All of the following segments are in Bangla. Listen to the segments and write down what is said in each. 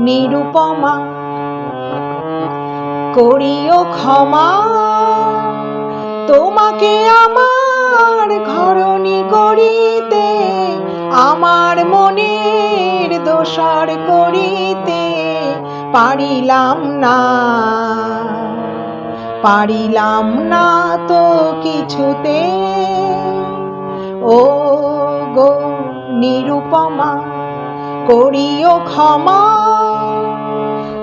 নিরুপমা, করিও ক্ষমা। তোমাকে আমার ঘরণী করিতে, আমার মনের দোষার করিতে পারিলাম না। পারিলাম না তো কিছুতে। ও গো নিরুপমা, করিও ক্ষমা।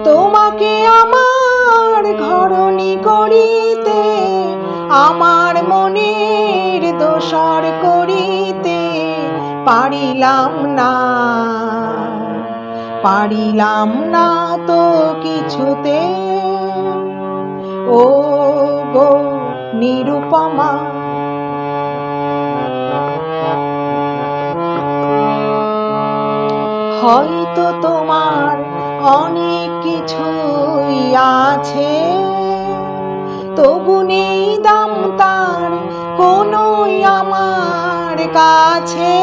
তোমাকে আমার ঘরণী করিতে, আমার মনের দোষর করিতে পারিলাম না। পারিলাম না তো কিছুতে। ও গো নিরুপমা। হয়তো তোমার অনেক কিছুই আছে। তবু নেই দাম তার কোনোই আমার কাছে।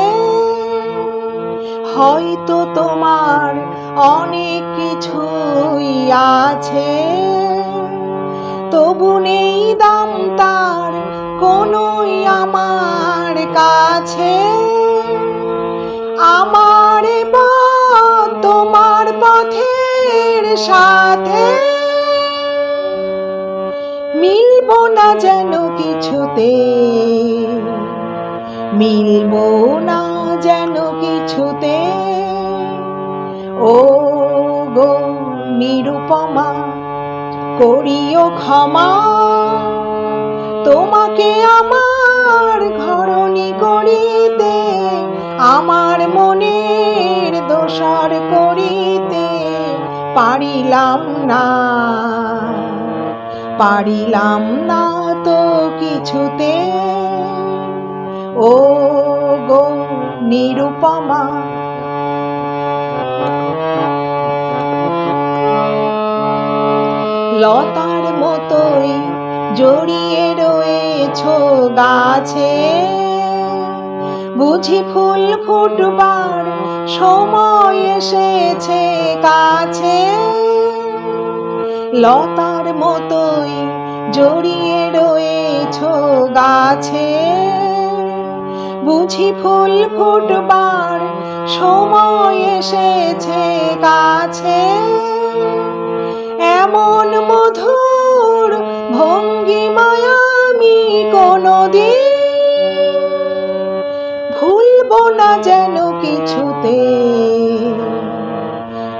হয়তো তোমার অনেক কিছুই আছে। তবু নেই দাম তার কোনোই আমার কাছে। সাথে। মিলব না যেন কিছুতে। মিলব না যেন কিছুতে। ও গো নিরুপমা, করিও ক্ষমা। তোমাকে আমার ঘরণী করিতে আমার মনের দোষর করিতে পারিলাম না। পারিলাম না তো কিছুতে। ও গো নিরুপমা। লতার মতোই জড়িয়ে রয়েছ গাছে। বুঝি ফুল ফুটবার সময় এসেছে কাছে। লতার মতোই জড়িয়ে রয়েছ গাছে। বুঝি ফুল ফুটবার সময় এসেছে কাছে। না যেন কিছুতে।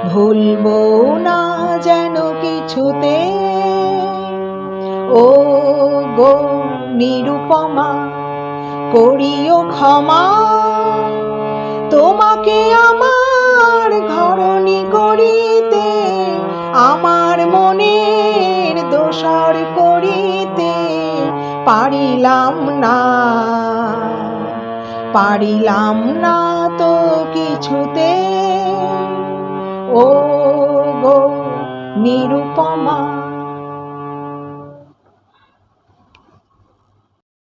ভুলবো না যেন কিছুতে। ও গো নিরুপমা, করিও ক্ষমা। তোমাকে আমার ঘরণী করিতে, আমার মনের দোষর করিতে পারিলাম না। পারিলাম না তো কিছুতে। ও গো নিরুপমা।